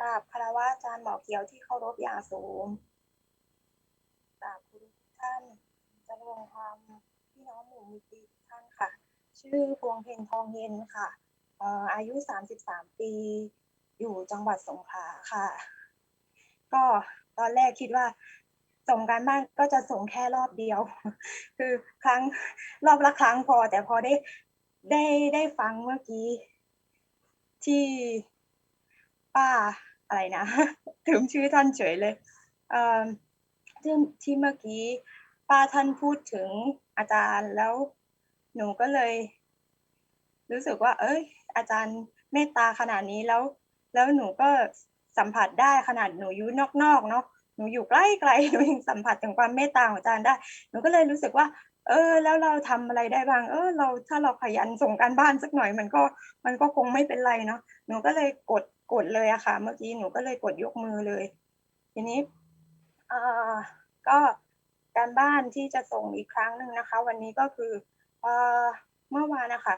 กราบคารวะอาจารย์หมอเขียวที่เคารพอย่างสูงกราบคุณทุกท่านจะลงธรรมพี่น้องหมู่มิตรทุกท่านค่ะ ชื่อพวงเพ็ญทองเย็นค่ะอายุ 33 ปี อยู่จังหวัดสงขลาค่ะ ก็ตอนแรกคิดว่าส่งการบ้านก็จะส่งแค่รอบเดียว คือครั้งรอบละครั้งพอ แต่พอได้ได้ได้ฟังเมื่อกี้ ที่ป้า อะไรนะถึงชื่อท่านเฉยเลยเอ่อที่ที่เมื่อกี้ป้าท่านพูดถึงอาจารย์แล้วหนูก็เลย รู้สึกว่า เอ้ย อาจารย์เมตตาขนาดนี้แล้ว แล้วหนูก็สัมผัสได้ขนาดหนูอยู่นอกๆเนาะหนูอยู่ใกล้ๆหนูยังสัมผัสถึงความเมตตาของอาจารย์ได้ หนูก็เลยรู้สึกว่า เออ แล้วเราทำอะไรได้บ้าง เออ เราถ้าเราขยันส่งการบ้านสักหน่อย มันก็มันก็คงไม่เป็นไรเนาะหนูก็เลยกด กดเลยอะค่ะ เมื่อกี้หนูก็เลยกดยกมือเลย ทีนี้ก็การบ้านที่จะส่งอีกครั้งหนึ่งนะคะ วันนี้ก็คือเอ่อเมื่อวานนะคะ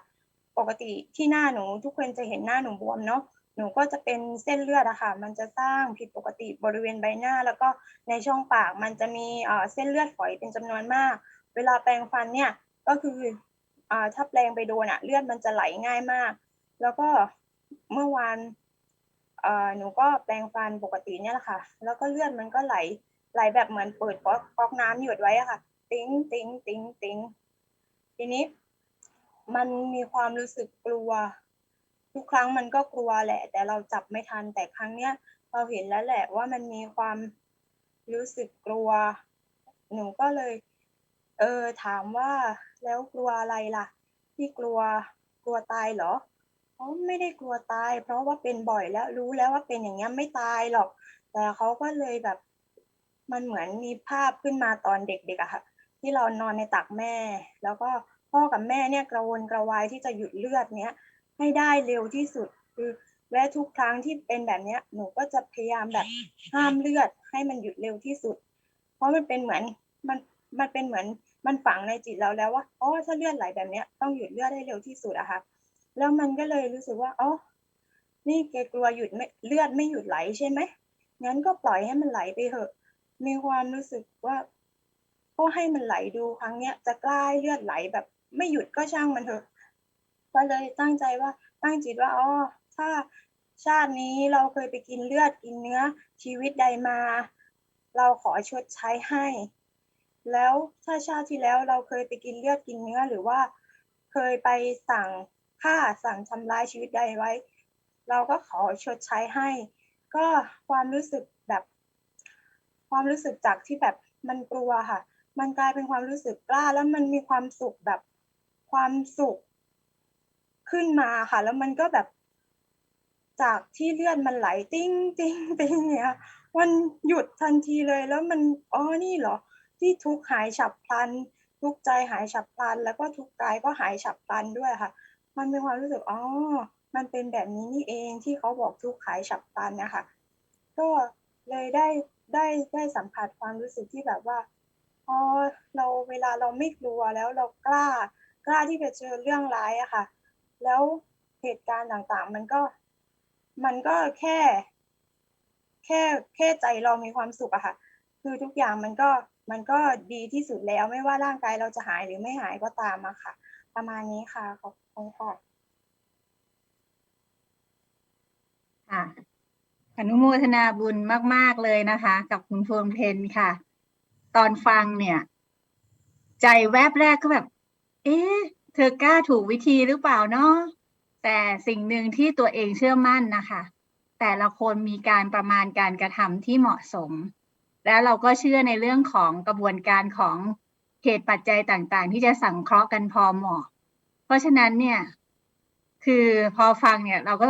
ปกติที่หน้าหนูทุกคนจะเห็นหน้าหนูบวมเนาะหนูก็จะเป็นเส้นเลือดอะค่ะ มันจะสร้างผิดปกติบริเวณใบหน้า แล้วก็ในช่องปากมันจะมีเส้นเลือดฝอยเป็นจำนวนมาก เวลาแปรงฟันเนี่ยก็คืออถ้าแปรงไปโดนอะเลือดมันจะไหลง่ายมาก แล้วก็เมื่อวาน หนูก็แปรงฟันปกติเนี่ยแหละค่ะ แล้วก็เลือดมันก็ไหลไหลแบบเหมือนเปิดก๊อกก๊อกน้ำหยดไว้อะค่ะ ติ้งติ้งติ้งติ้งทีนี้ มันมีความรู้สึกกลัว ทุกครั้งมันก็กลัวแหละ แต่เราจับไม่ทันแต่ครั้งเนี้ยเราเห็นแล้วแหละว่ามันมีความรู้สึกกลัว หนูก็เลย เออถามว่าแล้วกลัวอะไรล่ะ ที่กลัวกลัวตายเหรอ อ๋อไม่ได้กลัวตาย เพราะว่าเป็นบ่อยแล้วรู้แล้วว่าเป็นอย่างเงี้ยไม่ตายหรอก แต่เขาก็เลยแบบ มันเหมือนมีภาพขึ้นมาตอนเด็กๆอะค่ะ ที่เรานอนในตักแม่ แล้วก็พ่อกับแม่เนี่ยกระวนกระวายที่จะหยุดเลือดเนี้ยให้ได้เร็วที่สุดคือและทุกครั้งที่เป็นแบบเนี้ยหนูก็จะพยายามแบบห้ามเลือดให้มันหยุดเร็วที่สุด เพราะมันเป็นเหมือนมันมันเป็นเหมือนมันฝังในจิตเราแล้วว่าอ๋อถ้าเลือดไหลแบบเนี้ยต้องหยุดเลือดให้เร็วที่สุดอะค่ะ แล้วมันก็เลยรู้สึกว่าอ๋อนี่แกกลัวหยุดไม่เลือดไม่หยุดไหลใช่ไหมงั้นก็ปล่อยให้มันไหลไปเถอะ มีความรู้สึกว่าก็ให้มันไหลดูครั้งเนี้ยจะกล้าเลือดไหลแบบ ไม่หยุดก็ช่างมันเถอะ ก็เลยตั้งใจว่าตั้งจิตว่าอ๋อถ้าชาตินี้เราเคยไปกินเลือดกินเนื้อชีวิตใดมา เราขอชดใช้ให้ แล้วถ้าชาติที่แล้วเราเคยไปกินเลือดกินเนื้อหรือว่าเคยไปสั่ง ฆ่าสั่งทำร้ายชีวิตใดไว้ เราก็ขอชดใช้ให้ ก็ความรู้สึกแบบ ความรู้สึกจากที่แบบมันกลัวค่ะ มันกลายเป็นความรู้สึกกล้า แล้วมันมีความสุขแบบความสุขขึ้นมาค่ะ แล้วมันก็แบบจากที่เลือดมันไหลติ้งติ้งติ้งเนี่ยมันหยุดทันทีเลยแล้วมันอ๋อนี่เหรอ ที่ทุกข์หายฉับพลัน ทุกใจหายฉับพลัน แล้วก็ทุกกายก็หายฉับพลันด้วยค่ะ มันมีความรู้สึกอ๋อมันเป็นแบบนี้นี่เองที่เขาบอกทุกขายฉับพลันนะคะ ก็เลยได้ได้ได้สัมผัสความรู้สึกที่แบบว่าพอเราเวลาเราไม่กลัวแล้วเรากล้ากล้าที่จะเจอเรื่องร้ายอะค่ะ แล้วเหตุการณ์ต่างๆ มันก็มันก็แค่ แค่แค่ใจเรามีความสุขอะค่ะ คือทุกอย่างมันก็มันก็ดีที่สุดแล้วไม่ว่าร่างกายเราจะหายหรือไม่หายก็ตามอะค่ะ ประมาณนี้ค่ะ ขอบคุณค่ะค่ะอนุโมทนาบุญมาก ๆ เลยนะคะ กับคุณพวงเพนค่ะ ตอนฟังเนี่ย ใจแวบแรกก็แบบ เอ๊ะ เธอกล้าถูกวิธีหรือเปล่าเนาะแต่สิ่งหนึ่งที่ตัวเองเชื่อมั่นนะคะ แต่ละคนมีการประมาณการกระทำที่เหมาะสม แล้วเราก็เชื่อในเรื่องของกระบวนการของ เหตุปัจจัยต่างๆ ที่จะสังเคราะห์กันพอเหมาะ เพราะฉะนั้นเนี่ย คือพอฟังเนี่ย เราก็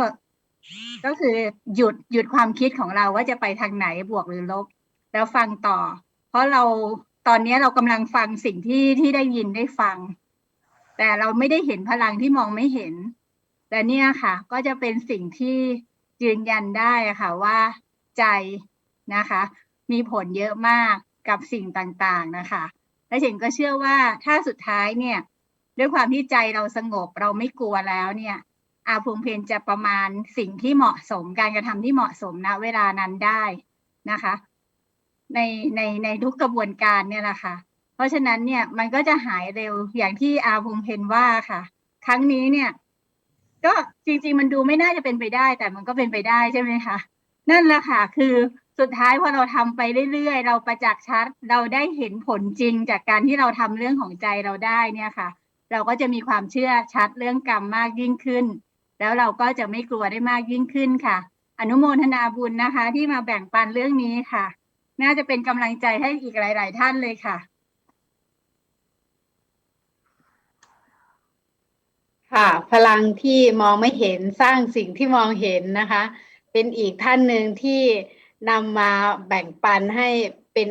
ก็คือหยุดหยุดความคิดของเราว่าจะไปทางไหนบวกหรือลบ แล้วฟังต่อ เพราะเราตอนนี้เรากำลังฟังสิ่งที่ที่ได้ยินได้ฟัง แต่เราไม่ได้เห็นพลังที่มองไม่เห็น แต่เนี่ยค่ะ ก็จะเป็นสิ่งที่ยืนยันได้ค่ะว่าใจนะคะ มีผลเยอะมากกับสิ่งต่างๆนะคะ และฉันก็เชื่อว่าถ้าสุดท้ายเนี่ย ด้วยความที่ใจเราสงบเราไม่กลัวแล้วเนี่ยอาพวงเพนจะประมาณสิ่งที่เหมาะสมการกระทำที่เหมาะสมณเวลานั้นได้นะคะ ในในในทุกกระบวนการเนี่ยแหละค่ะ เพราะฉะนั้นเนี่ยมันก็จะหายเร็วอย่างที่อาพงเพนว่าค่ะ ครั้งนี้เนี่ย ก็จริง ๆ มันดูไม่น่าจะเป็นไปได้ แต่มันก็เป็นไปได้ใช่ไหมคะนั่นแหละค่ะ คือ สุดท้ายพอเราทำไปเรื่อยๆ เราประจักษ์ชัด เราได้เห็นผลจริงจากการที่เราทำเรื่องของใจเราได้เนี่ยค่ะ เราก็จะมีความเชื่อชัดเรื่องกรรมมากยิ่งขึ้น แล้วเราก็จะไม่กลัวได้มากยิ่งขึ้นค่ะ อนุโมทนาบุญนะคะ ที่มาแบ่งปันเรื่องนี้ค่ะ น่าจะเป็นกำลังใจให้อีกหลาย ๆ ท่านเลยค่ะ ค่ะ พลังที่มองไม่เห็นสร้างสิ่งที่มองเห็นนะคะ เป็นอีกท่านหนึ่งที่ นำมาแบ่งปันให้เป็น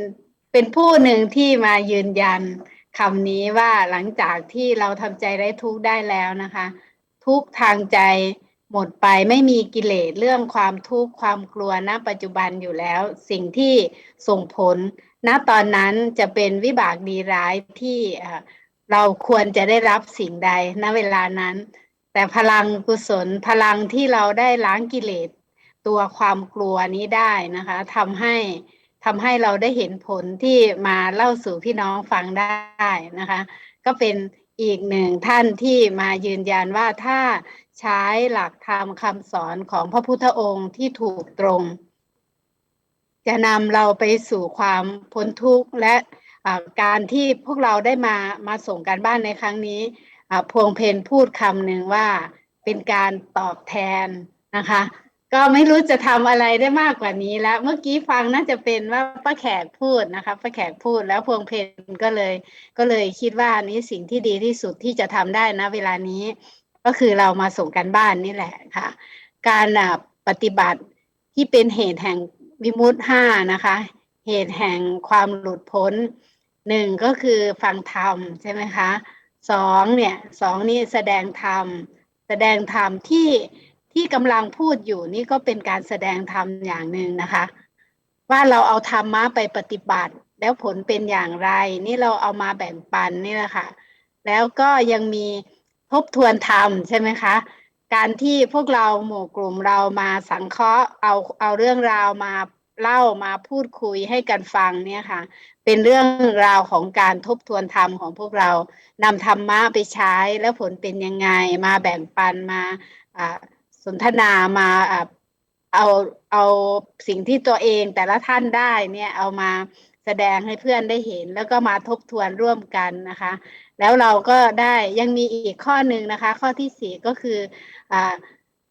เป็นผู้หนึ่งที่มายืนยันคำนี้ว่าหลังจากที่เราทำใจได้ทุกได้แล้วนะคะ ทุกทางใจหมดไปไม่มีกิเลสเรื่องความทุกข์ความกลัวณปัจจุบันอยู่แล้ว สิ่งที่ส่งผล ณตอนนั้นจะเป็นวิบากดีร้ายที่เอ่อเราควรจะได้รับสิ่งใดณเวลานั้น แต่พลังกุศลพลังที่เราได้ล้างกิเลส ตัวความกลัวนี้ได้นะคะทำให้ทำให้เราได้เห็นผลที่มาเล่าสู่พี่น้องฟังได้นะคะ ก็เป็นอีกหนึ่งท่านที่มายืนยันว่าถ้าใช้หลักธรรมคำสอนของพระพุทธองค์ที่ถูกตรง จะนำเราไปสู่ความพ้นทุกข์และการที่พวกเราได้มามาส่งการบ้านในครั้งนี้พวงเพนพูดคำหนึ่งว่าเป็นการตอบแทนนะคะ ก็ไม่รู้จะทำอะไรได้มากกว่านี้แล้ว เมื่อกี้ฟังน่าจะเป็นว่าป้าแขกพูดนะคะป้าแขกพูดแล้วพวงเพนก็เลย ก็เลยคิดว่านี้สิ่งที่ดีที่สุดที่จะทำได้นะ เวลานี้ก็คือเรามาส่งกันบ้านนี่แหละค่ะ การปฏิบัติที่เป็นเหตุแห่งวิมุตห้านะคะ เหตุแห่งความหลุดพ้นหนึ่งก็คือฟังธรรมใช่ไหมคะสองเนี่ยสองนี่แสดงธรรมแสดงธรรมที่ ที่กำลังพูดอยู่นี่ก็เป็นการแสดงธรรมอย่างหนึ่งนะคะ ว่าเราเอาธรรมะไปปฏิบัติ แล้วผลเป็นอย่างไร นี่เราเอามาแบ่งปันนี่แหละค่ะ แล้วก็ยังมีทบทวนธรรมใช่ไหมคะ การที่พวกเราหมู่กลุ่มเรามาสังเคราะห์เอาเอาเรื่องราวมาเล่ามาพูดคุยให้กันฟังเนี่ยค่ะ เป็นเรื่องราวของการทบทวนธรรมของพวกเรานำธรรมะไปใช้แล้วผลเป็นยังไง มาแบ่งปันมาอ่า สนทนามาอ่าเอาเอาสิ่งที่ตัวเองแต่ละท่านได้เนี่ยเอามาแสดงให้เพื่อนได้เห็น แล้วก็มาทบทวนร่วมกันนะคะ แล้วเราก็ได้ยังมีอีกข้อหนึ่งนะคะ ข้อที่สี่ก็คืออ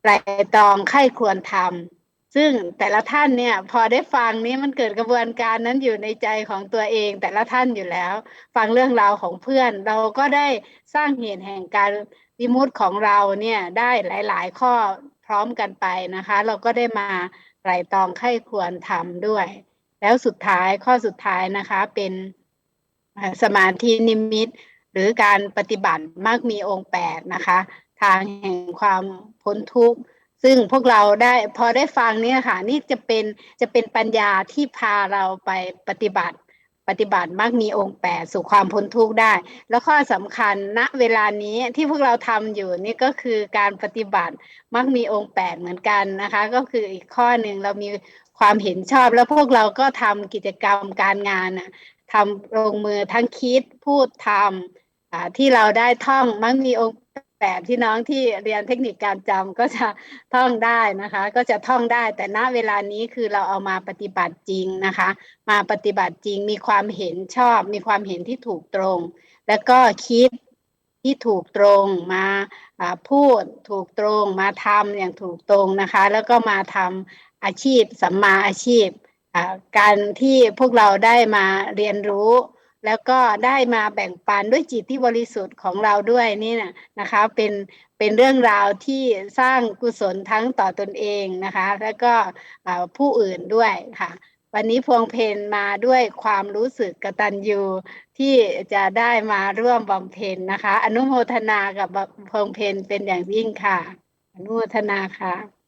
ไตรตรองไข้ควรทำ ซึ่งแต่ละท่านเนี่ยพอได้ฟังนี้มันเกิดกระบวนการนั้นอยู่ในใจของตัวเอง แต่ละท่านอยู่แล้ว ฟังเรื่องราวของเพื่อน เราก็ได้สร้างเหตุแห่งการวิมุตของเราเนี่ยได้หลาย ๆ ข้อพร้อมกันไปนะคะ เราก็ได้มาไตรตรองไข้ควรทำด้วย แล้วสุดท้ายข้อสุดท้ายนะคะเป็นสมาธินิมิต หรือการปฏิบัติมากมีองค์แปดนะคะ ทางแห่งความพ้นทุกข์ ซึ่งพวกเราได้พอได้ฟังเนี่ยค่ะ นี่จะเป็นจะเป็นปัญญาที่พาเราไปปฏิบัติ ปฏิบัติมากมีองค์แปดสู่ความพ้นทุกข์ได้ แล้วข้อสำคัญณเวลานี้ที่พวกเราทำอยู่นี่ก็คือการปฏิบัติมักมีองค์แปดเหมือนกันนะคะ ก็คืออีกข้อหนึ่งเรามีความเห็นชอบแล้วพวกเราก็ทำกิจกรรมการงานนะทำลงมือทั้งคิดพูดทำที่เราได้ท่องมักมีองค์ แปดที่น้องที่เรียนเทคนิคการจำก็จะท่องได้นะคะ ก็จะท่องได้ แต่ณเวลานี้คือเราเอามาปฏิบัติจริงนะคะ มาปฏิบัติจริงมีความเห็นชอบ มีความเห็นที่ถูกตรง แล้วก็คิดที่ถูกตรงมาพูดถูกตรงมาทำอย่างถูกตรงนะคะ แล้วก็มาทำอาชีพสัมมาอาชีพการที่พวกเราได้มาเรียนรู้ แล้วก็ได้มาแบ่งปันด้วยจิตที่บริสุทธิ์ของเราด้วยนี่นะนะคะเป็นเป็นเรื่องราวที่สร้างกุศลทั้งต่อตนเองนะคะ แล้วก็ผู้อื่นด้วยค่ะวันนี้พวงเพนมาด้วยความรู้สึกกตัญญูที่จะได้มาร่วมบำเพ็ญนะคะ อนุโมทนากับพวงเพนเป็นอย่างยิ่งค่ะ อนุโมทนาค่ะ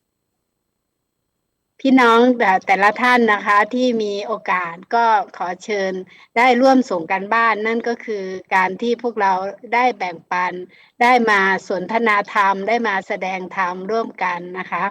พี่น้องแต่ละท่านนะคะที่มีโอกาสก็ขอเชิญได้ร่วมส่งกันบ้านนั่นก็คือการที่พวกเราได้แบ่งปัน ได้มาสนทนาธรรม ได้มาแสดงธรรมร่วมกันนะคะ